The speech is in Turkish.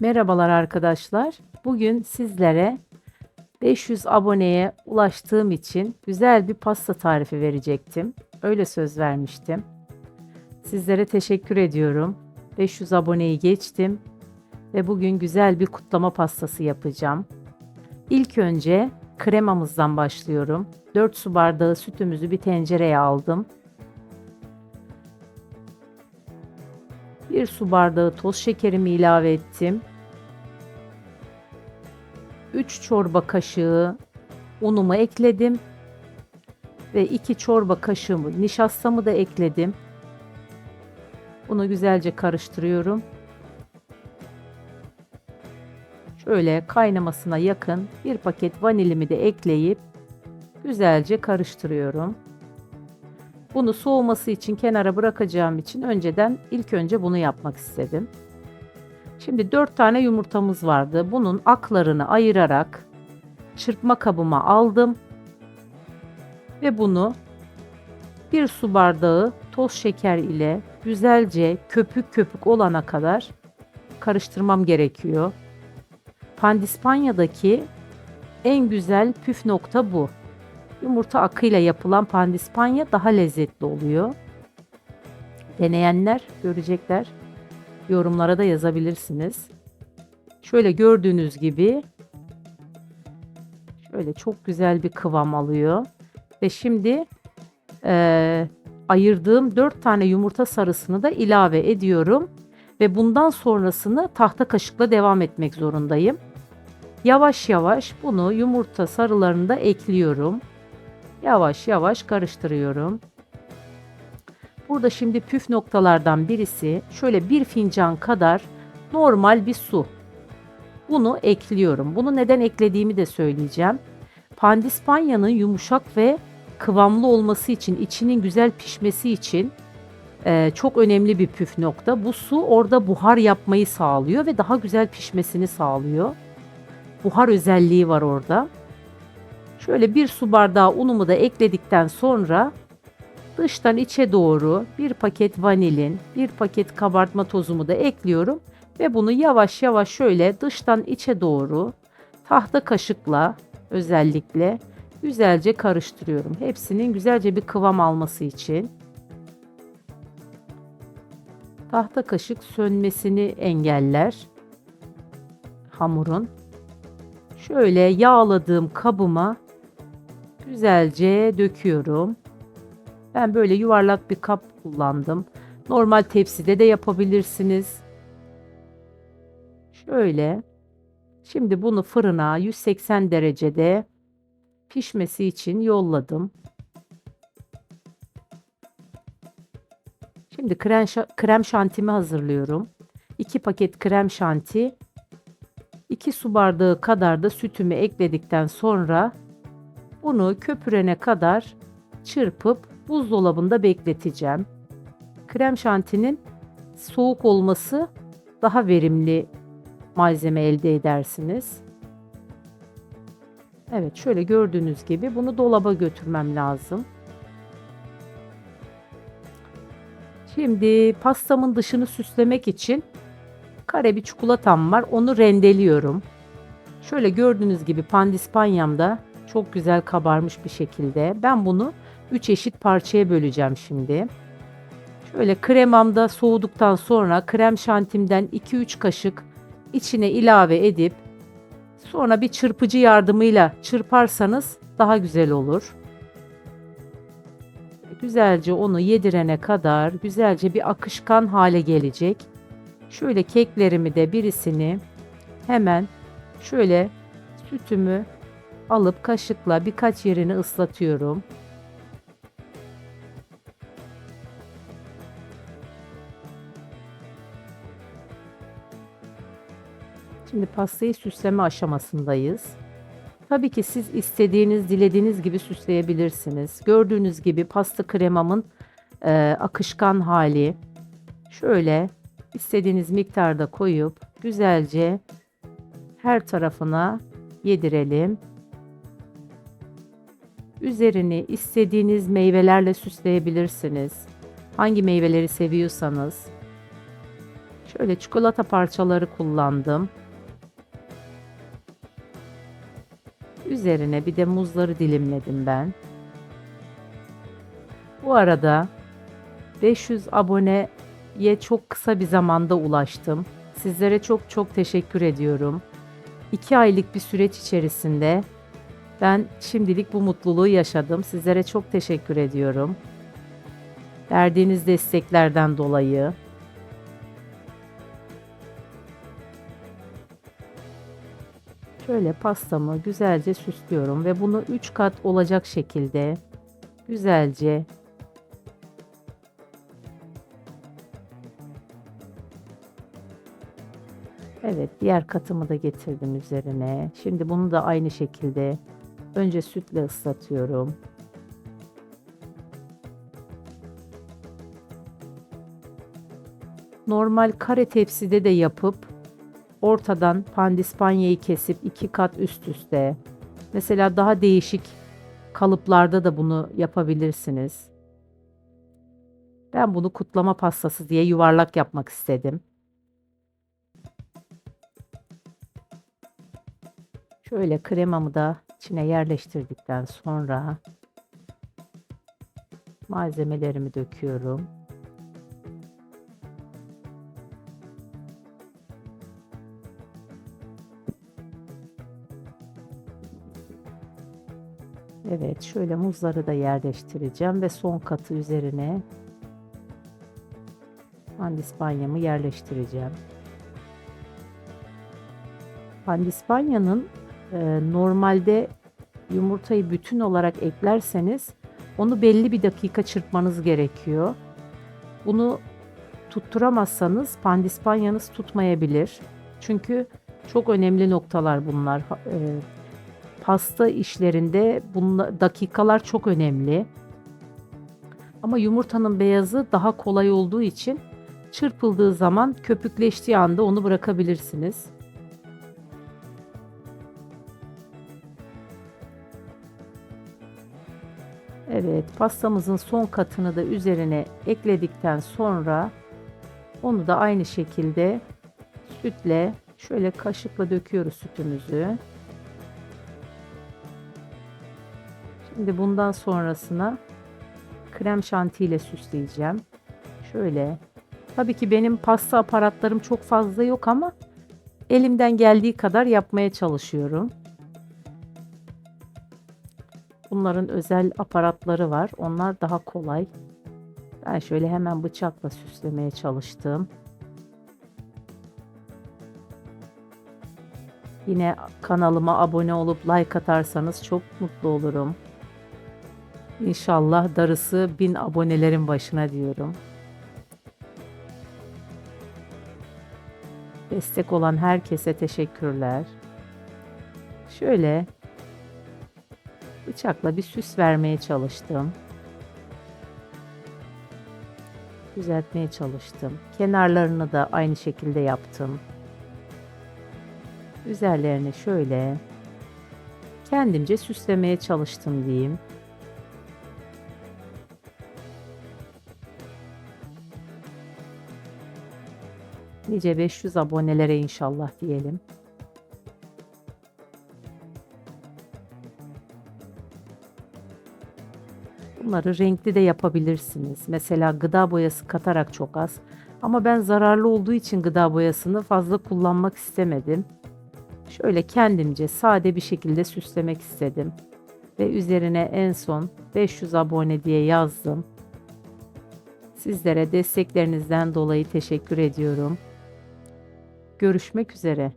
Merhabalar arkadaşlar. Bugün sizlere 500 aboneye ulaştığım için güzel bir pasta tarifi verecektim. Öyle söz vermiştim. Sizlere teşekkür ediyorum. 500 aboneyi geçtim ve bugün güzel bir kutlama pastası yapacağım. İlk önce kremamızdan başlıyorum. 4 su bardağı sütümüzü bir tencereye aldım. 1 su bardağı toz şekerimi ilave ettim. 3 çorba kaşığı unumu ekledim. Ve 2 çorba kaşığı nişastamı da ekledim. Bunu güzelce karıştırıyorum. Şöyle kaynamasına yakın bir paket vanilimi de ekleyip güzelce karıştırıyorum. Bunu soğuması için kenara bırakacağım için önceden ilk önce bunu yapmak istedim. Şimdi 4 tane yumurtamız vardı. Bunun aklarını ayırarak çırpma kabıma aldım. Ve bunu bir su bardağı toz şeker ile güzelce köpük köpük olana kadar karıştırmam gerekiyor. Pandispanya'daki en güzel püf nokta bu. Yumurta akıyla yapılan pandispanya daha lezzetli oluyor. Deneyenler görecekler. Yorumlara da yazabilirsiniz. Şöyle gördüğünüz gibi şöyle çok güzel bir kıvam alıyor. Ve şimdi e, ayırdığım 4 tane yumurta sarısını da ilave ediyorum. Ve bundan sonrasını tahta kaşıkla devam etmek zorundayım. Yavaş yavaş bunu yumurta sarılarını da ekliyorum. Yavaş yavaş karıştırıyorum. Burada şimdi püf noktalardan birisi şöyle bir fincan kadar normal bir su. Bunu ekliyorum. Bunu neden eklediğimi de söyleyeceğim. Pandispanyanın yumuşak ve kıvamlı olması için, içinin güzel pişmesi için e, çok önemli bir püf nokta. Bu su orada buhar yapmayı sağlıyor ve daha güzel pişmesini sağlıyor. Buhar özelliği var orada. Şöyle bir su bardağı unumu da ekledikten sonra dıştan içe doğru bir paket vanilin, bir paket kabartma tozumu da ekliyorum ve bunu yavaş yavaş şöyle dıştan içe doğru tahta kaşıkla özellikle güzelce karıştırıyorum. Hepsinin güzelce bir kıvam alması için. Tahta kaşık sönmesini engeller hamurun. Şöyle yağladığım kabıma güzelce döküyorum. Ben böyle yuvarlak bir kap kullandım. Normal tepside de yapabilirsiniz. Şöyle. Şimdi bunu fırına 180 derecede pişmesi için yolladım. Şimdi krem, krem şantimi hazırlıyorum. 2 paket krem şanti, 2 su bardağı kadar da sütümü ekledikten sonra bunu köpürene kadar çırpıp buzdolabında bekleteceğim. Krem şantinin soğuk olması daha verimli malzeme elde edersiniz. Evet şöyle gördüğünüz gibi bunu dolaba götürmem lazım. Şimdi pastamın dışını süslemek için kare bir çikolatam var. Onu rendeliyorum. Şöyle gördüğünüz gibi pandispanyamda çok güzel kabarmış bir şekilde. Ben bunu 3 eşit parçaya böleceğim şimdi. Şöyle kremam da soğuduktan sonra krem şantimden 2-3 kaşık içine ilave edip sonra bir çırpıcı yardımıyla çırparsanız daha güzel olur. Güzelce onu yedirene kadar güzelce bir akışkan hale gelecek. Şöyle keklerimi de birisini hemen şöyle sütümü alıp kaşıkla birkaç yerini ıslatıyorum. Şimdi pastayı süsleme aşamasındayız. Tabii ki siz istediğiniz, dilediğiniz gibi süsleyebilirsiniz. Gördüğünüz gibi pasta kremamın e, akışkan hali. Şöyle istediğiniz miktarda koyup güzelce her tarafına yedirelim. Üzerini istediğiniz meyvelerle süsleyebilirsiniz. Hangi meyveleri seviyorsanız. Şöyle çikolata parçaları kullandım. Üzerine bir de muzları dilimledim ben. Bu arada 500 aboneye çok kısa bir zamanda ulaştım. Sizlere çok çok teşekkür ediyorum. 2 aylık bir süreç içerisinde ben şimdilik bu mutluluğu yaşadım. Sizlere çok teşekkür ediyorum. Verdiğiniz desteklerden dolayı. Şöyle pastamı güzelce süslüyorum ve bunu 3 kat olacak şekilde güzelce Evet, diğer katımı da getirdim üzerine. Şimdi bunu da aynı şekilde önce sütle ıslatıyorum. Normal kare tepside de yapıp ortadan pandispanyayı kesip iki kat üst üste. Mesela daha değişik kalıplarda da bunu yapabilirsiniz. Ben bunu kutlama pastası diye yuvarlak yapmak istedim. Şöyle kremamı da içine yerleştirdikten sonra malzemelerimi döküyorum. Evet, şöyle muzları da yerleştireceğim ve son katı üzerine pandispanyamı yerleştireceğim. Pandispanyanın normalde yumurtayı bütün olarak eklerseniz onu belli bir dakika çırpmanız gerekiyor. Bunu tutturamazsanız pandispanyanız tutmayabilir. Çünkü çok önemli noktalar bunlar. E, pasta işlerinde bunla, dakikalar çok önemli. Ama yumurtanın beyazı daha kolay olduğu için çırpıldığı zaman köpükleştiği anda onu bırakabilirsiniz. Evet, pastamızın son katını da üzerine ekledikten sonra onu da aynı şekilde sütle şöyle kaşıkla döküyoruz sütümüzü. Şimdi bundan sonrasına krem şanti ile süsleyeceğim. Şöyle. Tabii ki benim pasta aparatlarım çok fazla yok ama elimden geldiği kadar yapmaya çalışıyorum. Bunların özel aparatları var. Onlar daha kolay. Ben şöyle hemen bıçakla süslemeye çalıştım. Yine kanalıma abone olup like atarsanız çok mutlu olurum. İnşallah darısı bin abonelerin başına diyorum. Destek olan herkese teşekkürler. Şöyle bıçakla bir süs vermeye çalıştım. Düzeltmeye çalıştım. Kenarlarını da aynı şekilde yaptım. Üzerlerini şöyle kendimce süslemeye çalıştım diyeyim. Nice 500 abonelere inşallah diyelim. Bunları renkli de yapabilirsiniz. Mesela gıda boyası katarak çok az. Ama ben zararlı olduğu için gıda boyasını fazla kullanmak istemedim. Şöyle kendimce sade bir şekilde süslemek istedim. Ve üzerine en son 500 abone diye yazdım. Sizlere desteklerinizden dolayı teşekkür ediyorum. Görüşmek üzere.